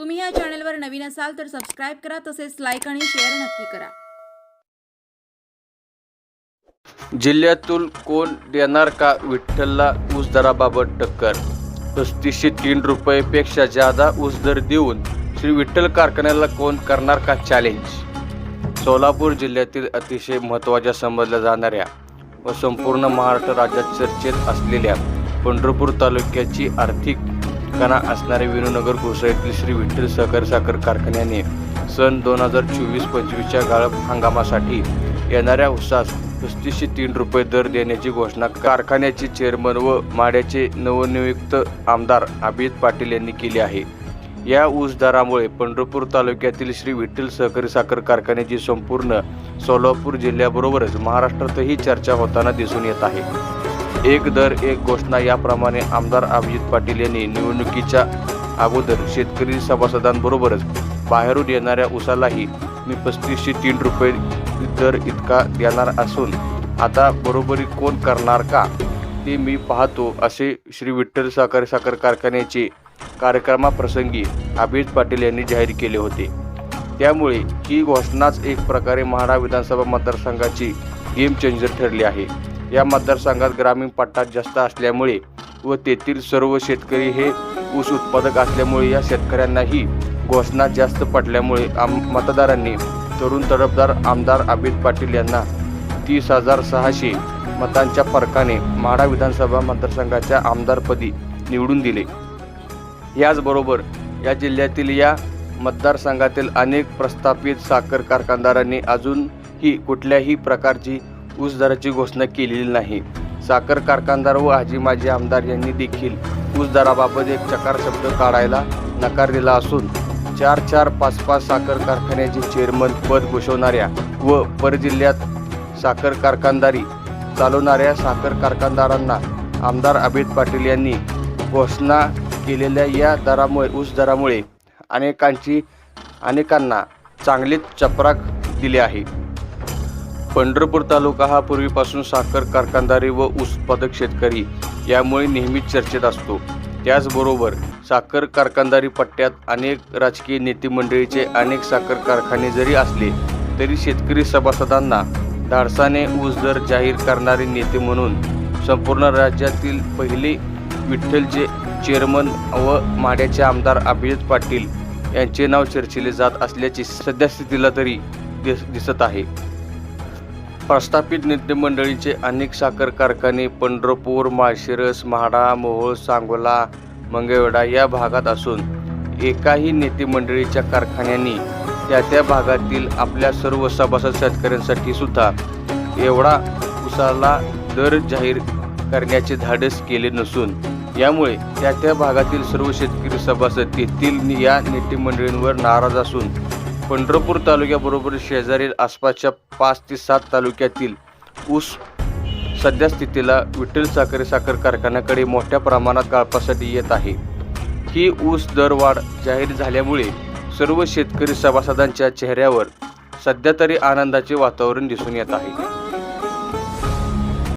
तुम्ही या चॅनलवर नवीन असाल तर सबस्क्राईब करा तसेच लाईक आणि शेअर नक्की करा. जिल्ह्यातून कोण देणार का विठ्ठलला ऊस दराबाबत टक्कर? पस्तीसशे तीन रुपयेपेक्षा जादा ऊस दर देऊन श्री विठ्ठल कारखान्याला कोण करणार का चॅलेंज सोलापूर जिल्ह्यातील अतिशय महत्त्वाच्या समजल्या जाणाऱ्या व संपूर्ण महाराष्ट्र राज्यात चर्चेत असलेल्या पंढरपूर तालुक्याची आर्थिक ठिकाणा असणाऱ्या विनूनगर घोसाळीतील श्री विठ्ठल सहकार साखर कारखान्याने सन दोन हजार चोवीस पंचवीसच्या गाळप हंगामासाठी येणाऱ्या उसास पस्तीसशे तीन रुपये दर देण्याची घोषणा कारखान्याचे चेअरमन व माड्याचे नवनियुक्त आमदार अभिजित पाटील यांनी केली आहे. या ऊस दरामुळे पंढरपूर तालुक्यातील श्री विठ्ठल सहकारी साखर कारखान्याची संपूर्ण सोलापूर जिल्ह्याबरोबरच महाराष्ट्रातही चर्चा होताना दिसून येत आहे. एक दर एक घोषणा याप्रमाणे आमदार अभिजित पाटील यांनी निवडणुकीच्या अगोदर शेतकरी सभासदांबरोबरच बाहेरून येणाऱ्या उसालाही मी पस्तीसशे तीन रुपये दर इतका देणार असून आता बरोबरी कोण करणार का ते मी पाहतो असे श्री विठ्ठल सहकारी साखर कारखान्याचे कार्यक्रमाप्रसंगी अभिजित पाटील यांनी जाहीर केले होते. त्यामुळे ही घोषणाच एक प्रकारे महाडा विधानसभा मतदारसंघाची गेम चेंजर ठरली आहे. या मतदारसंघात ग्रामीण पट्टा जास्त असल्यामुळे व तेथील सर्व शेतकरी हे ऊस उत्पादक असल्यामुळे या शेतकऱ्यांनाही घोषणा जास्त पडल्यामुळे आम मतदारांनी तरुण तडफदार आमदार अमित पाटील यांना तीस हजार सहाशे मतांच्या फरकाने म्हाडा विधानसभा मतदारसंघाच्या आमदारपदी निवडून दिले. याचबरोबर या जिल्ह्यातील या मतदारसंघातील अनेक प्रस्थापित साखर कारखानदारांनी अजूनही कुठल्याही प्रकारची ऊस दराची घोषणा केलेली नाही. साखर कारखानदार व आजी माजी आमदार यांनी देखील ऊस दराबाबत एक चकार शब्द काढायला नकार दिला असून चार चार पाच पाच साखर कारखान्याचे चेअरमन पद घोषवणाऱ्या व परजिल्ह्यात साखर कारखानदारी चालवणाऱ्या साखर कारखानदारांना आमदार अभित पाटील यांनी घोषणा केलेल्या या दरामुळे ऊस दरामुळे अनेकांची अनेकांना चांगलीच चपराक दिली आहे. पंढरपूर तालुका हा पूर्वीपासून साखर कारखानदारी व ऊस उत्पादक शेतकरी यामुळे नेहमीच चर्चेत असतो. त्याचबरोबर साखर कारखानदारी पट्ट्यात अनेक राजकीय नेते मंडळीचे अनेक साखर कारखाने जरी असले तरी शेतकरी सभासदांना धाडसाने ऊस दर जाहीर करणारे नेते म्हणून संपूर्ण राज्यातील पहिले विठ्ठलचे चेअरमन व माड्याचे आमदार अभिजित पाटील यांचे नाव चर्चिले जात असल्याची सद्यस्थितीला तरी दिस दिसत आहे. प्रस्थापित नेते अनेक साखर कारखाने पंढरपूर माळशिरस म्हाडा मोहोळ सांगोला मंगळवेढा या भागात असून एकाही नेते मंडळीच्या कारखान्यांनी त्या त्या भागातील आपल्या सर्व सभासद शेतकऱ्यांसाठी सुद्धा एवढा उसाला दर जाहीर करण्याचे धाडस केले नसून यामुळे त्या त्या भागातील सर्व शेतकरी सभासद तेथील या नेते मंडळींवर नाराज असून पंढरपूर तालुक्याबरोबर शेजारील आसपासच्या पाच ते सात तालुक्यातील ऊस सध्या स्थितीला विठ्ठल साखरे साखर कारखान्याकडे मोठ्या प्रमाणात गाळपासाठी येत आहे. ही ऊस दरवाढ जाहीर झाल्यामुळे सर्व शेतकरी सभासदांच्या चेहऱ्यावर सध्या तरी आनंदाचे वातावरण दिसून येत आहे.